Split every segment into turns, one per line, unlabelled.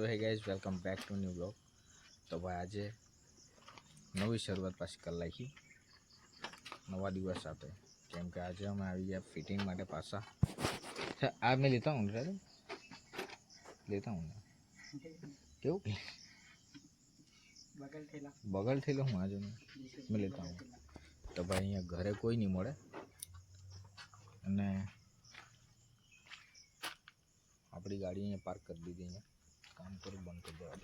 So hey guys welcome back to new blog તો ભાઈ આજે નવી શરૂઆત પાછી કરી નાખી નવા દિવસ સાથે કેમ કે આજે અમે આવી ગયા ફિટિંગ માટે પાછા અચ્છા, આ મેં લેતા હું રાજા લેતા હું કેવું કે
બગલ થેલા
બગલ થયેલો હું આજે મેં મેં લેતા હું તો ભાઈ અહીંયા ઘરે કોઈ નહીં મળે અને આપણી ગાડી અહીંયા પાર્ક કરી દીધી અહીંયા કામ કરું, બંધ કરી દેવા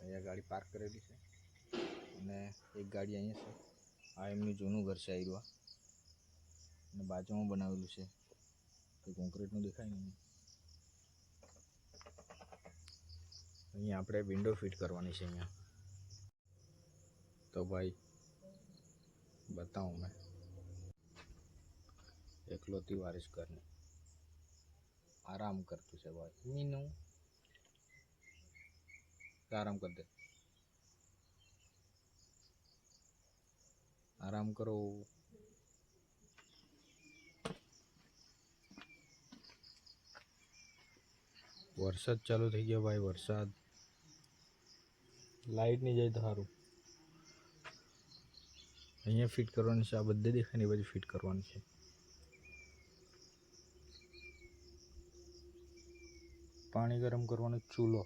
અહીંયા ગાડી પાર્ક કરેલી છે? અને એક ગાડી અહીંયા છે. આ એમનું જૂનું ઘર છે આયરું અને બાજુમાં બનાવેલું છે. તો કોન્ક્રીટનું દેખાય નહીં. અહીંયા આપણે વિન્ડો ફિટ કરવાની છે અહીંયા. તો ભાઈ બતાવું મેં એકલોતી વારિસ ઘરની આરામ કરતું છે ભાઈ મીનું આરામ કર દે આરામ કરો વરસાદ ચાલુ થઈ ગયો ભાઈ વરસાદ લાઈટ નહીં જાય તો સારું અહીંયા ફિટ કરવાની છે, આ બધે દેખાયની બાજુ ફિટ કરવાની છે. પાણી ગરમ કરવાનો ચૂલો.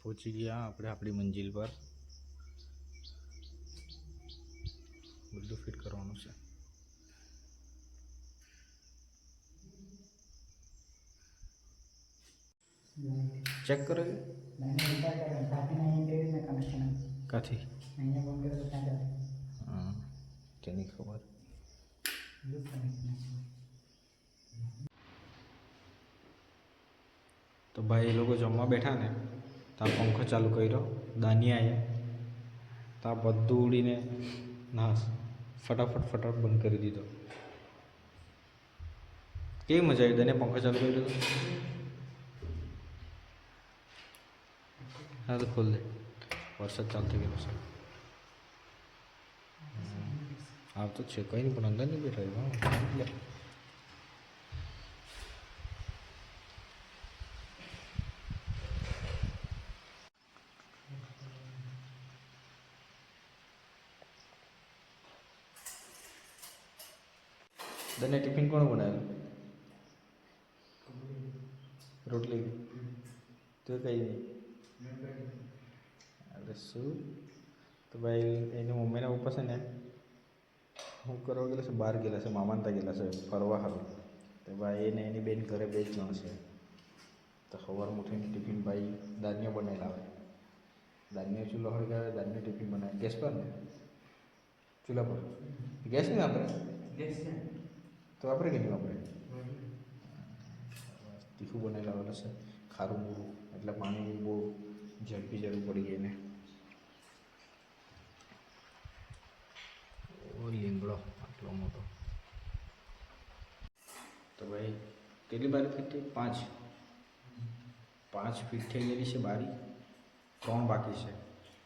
પહોંચી ગયા આપણે આપણી મંજિલ પર બધું ફિટ કરવાનું છે ચેક કરો. કાથી? હા તેની ખબર. તો ભાઈ એ લોકો જમવા બેઠા ને ત્યાં પંખો ચાલુ કર્યો દાનિયાએ. ત્યાં બધું ઉડીને નાશ ફટાફટ ફટાફટ બંધ કરી દીધો. કેવી મજા આવી દાનિયા પંખો ચાલુ કર્યો દે વરસાદ ચાલુ થઈ ગયેલો છે આવતો જ છે કંઈ નહીં પણ અંદર નહીં બેઠા હા લે. તને ટિફિન કોણ બનાવેલું રોટલી તું કઈ શું? તો ભાઈ એની મમ્મીના ઉપર છે ને હું કરવા ગયેલા છે બહાર ગયેલા છે મામાને ત્યાં ગયેલા છે ફરવા હારું. તો ભાઈ એને એની બેન ઘરે બે જ જણ છે. તો સવાર ઉઠીને ટિફિન ભાઈ દાન્ય બનાવેલા આવે દાન્ય ચૂલો હળગાવે દાન્ય ટિફિન બનાવે. ગેસ પર ને? ચૂલા પર? ગેસ નહીં વાપરે? તો વાપરે કે નહીં વાપરે? તીખું બનાવી આવેલા છે. ખારું બહુ એટલે પાણી બહુ ઝડપી જરૂર પડી ગઈ એને ઓ લીમડો આટલો મોટો તો ભાઈ કેટલી બારી ફીટ થઈ પાંચ પાંચ ફીટ થઈ ગયેલી છે બારી ત્રણ બાકી છે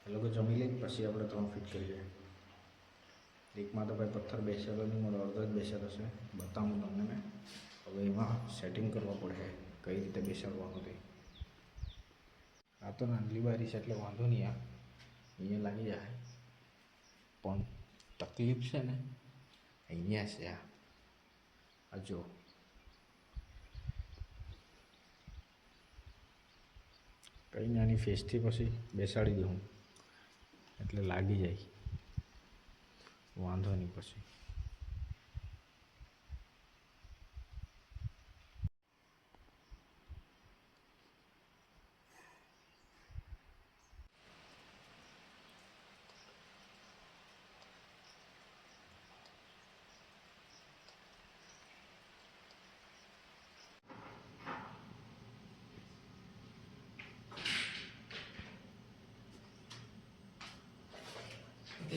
એ લોકો જમી લે પછી આપણે ત્રણ ફીટ કરીએ એકમાં તો ભાઈ પથ્થર બેસેલો નહીં મારો અડધો જ બેસેલો છે બતાવું તમને મેં હવે એમાં સેટિંગ કરવા પડે કઈ રીતે બેસાડવાનું તે આ તો નાનલી બારી છે એટલે વાંધો નહીં આ. અહીંયા લાગી જાય. પણ તકલીફ છે ને? અહીંયા છે આ. આ જો. કંઈ નાની ફેસથી પછી બેસાડી દઉં. એટલે લાગી જાય. વાંધો નહીં પછી.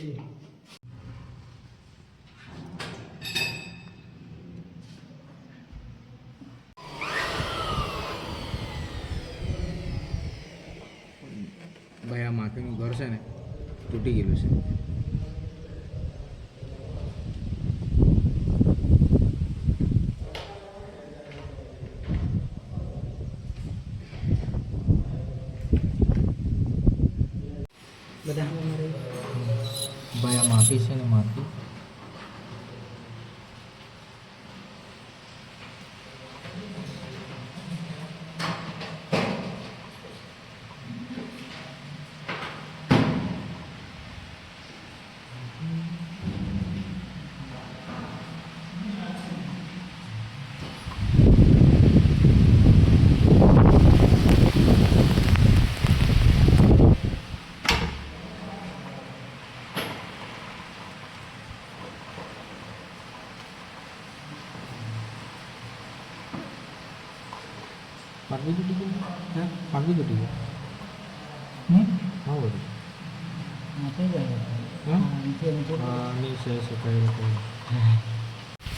છીએ
ભાઈ આ માખીનું ઘર છે ને તૂટી
ગયેલું
છે. બધા
માફી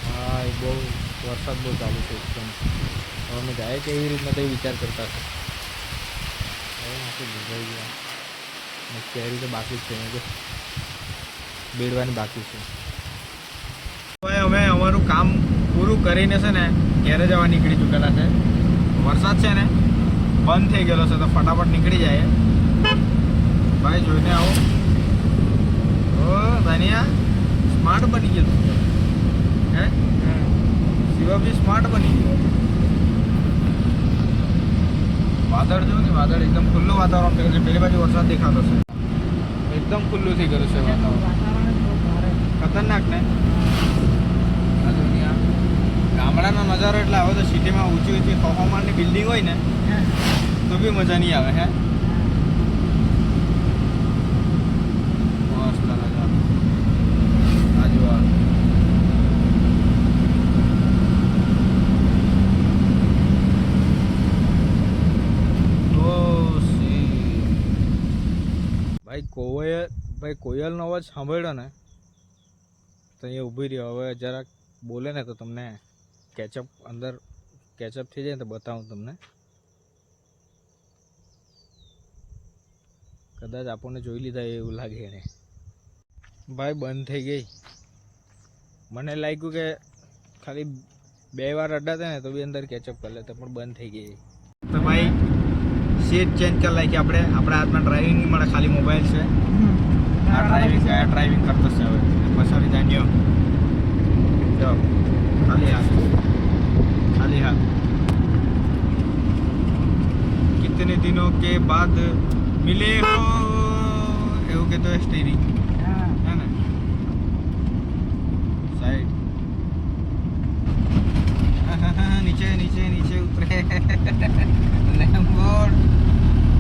હા એ બહુ વરસાદ બહુ ચાલુ છે એકદમ હવે અમે જાય કે એવી રીતના તો વિચાર કરતા હતા હવે નાખી ગયા કેરી તો બાકી જ છે બેડવાની બાકી છે ભાઈ અમે અમારું કામ પૂરું કરીને છે ને ઘેરે જવા નીકળી ચૂકેલા છે. વરસાદ છે ને બંધ થઈ ગયેલો છે તો ફટાફટ નીકળી જાય. ભાઈ જોઈને આવો. ઓ ધનિયા સ્માર્ટ બની ગયું હે? શિવા બી સ્માર્ટ બની ગયો. વાદળ જો ને વાદળ એકદમ ખુલ્લું વાતાવરણ થઈ ગયું છે. પેલી બાજુ વરસાદ દેખાતો છે. એકદમ ખુલ્લું થઈ ગયું છે વાતાવરણ. ખતરનાક ને? ગામડાનો નજારો એટલે આવે તો સિટીમાં ઊંચી ઊંચી હવામાનની બિલ્ડિંગ હોય ને તો બી મજા નહીં આવે હે મસ્ત નજારો આ જો આ. ઓ શી. ભાઈ કોયલ ભાઈ કોયલનો અવાજ સાંભળ્યો ને, તો અહીંયા ઊભી રહ્યો. હવે જરાક બોલે ને તો તમને કેચઅપ અંદર કેચઅપ થઈ જાય ને તો બતાવું તમને. કદાચ આપણને જોઈ લીધા એવું લાગે એને. ભાઈ બંધ થઈ ગઈ. મને લાગ્યું કે ખાલી બે વાર અડાતા ને તો બી અંદર કેચઅપ કરી લેતા, પણ બંધ થઈ ગઈ. સીટ ચેન્જ કરી લાગી આપણે. આપણા હાથમાં ડ્રાઇવિંગ નહીં મળે ખાલી મોબાઈલ છે. આ ડ્રાઇવિંગ આ ડ્રાઇવિંગ કરતો છે હવે. પછાડી જાણ્યો જો ખાલી હાથ. ખાલી હાથ. કિતને દિનો કે બાદ મિલે હો? એવું કહેતો સ્ટેરિંગ
હા
હે ને સાઈડ નીચે નીચે નીચે ઉતરે લેમ્બોર્ડ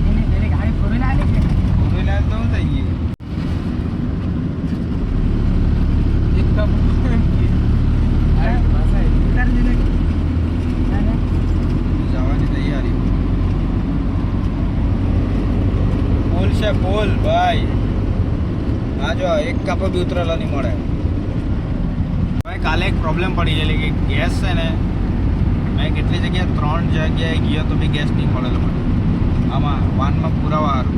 એની પેલી ગાડી ફોર વ્હીલર આલી છે
ઉતરેલા તો હું થઈ ગયું
એકદમ ઉતારી દીધો ના ના
જવાની તૈયારી પોલ છે, બોલ ભાઈ. હા જો, એક કાપો બી ઉતરેલો નહીં મળે. ભાઈ, કાલે એક પ્રોબ્લેમ પડી ગયેલી કે ગેસ છે ને, મેં કેટલી જગ્યાએ ત્રણ જગ્યાએ ગયો તો બી ગેસ નહીં મળેલો મને. આમાં વાનમાં પુરાવા હારું.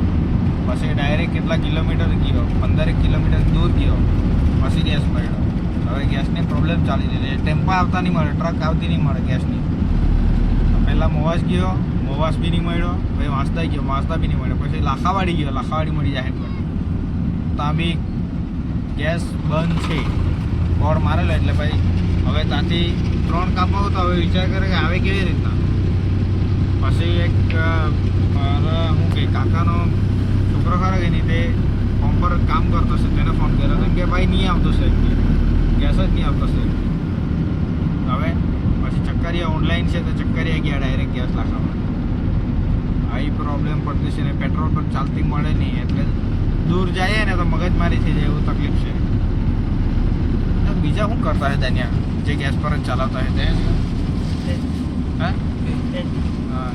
પછી ડાયરેક્ટ કેટલા કિલોમીટર ગયો? પંદરેક કિલોમીટર દૂર ગયો. પછી ગેસ મળ્યો હવે ગેસની પ્રોબ્લેમ ચાલી રહી છે. ટેમ્પા આવતા નહીં મળે ટ્રક આવતી નહીં મળે ગેસની પહેલાં મોવાસ ગયો, મોવાસ બી નહીં મળ્યો, પછી વાંસદા ગયો, વાંસદા બી નહીં મળ્યો, પછી લાખાવાડી ગયો, લાખાવાડી મળી જાય ત્યાં ગેસ બંધ છે બોર્ડ મારેલો એટલે ભાઈ હવે ત્યાંથી ત્રણ કાપા તો હવે વિચાર કરે કે આવે કેવી રીતના. પછી એક મારા શું કે, કાકાનો છોકરો ખરો કે નહીં, તે ફોન પર કામ કરતો છે, તેને ફોન કર્યો હતો કે ભાઈ નહીં આવતો છે ગેસ જ નહીં આવતો છે. હવે પછી ચક્કરિયા ઓનલાઈન છે, તો ચક્કરિયા ગયા ડાયરેક્ટ ગેસ લાખવામાં આવી છે ને પેટ્રોલ પણ ચાલતી મળે નહીં એટલે દૂર જઈએ ને તો મગજમારી થઈ જાય એવું તકલીફ છે. બીજા શું કરતા હતા ત્યાં? જે ગેસ પર જ ચલાવતા હતા હા? હા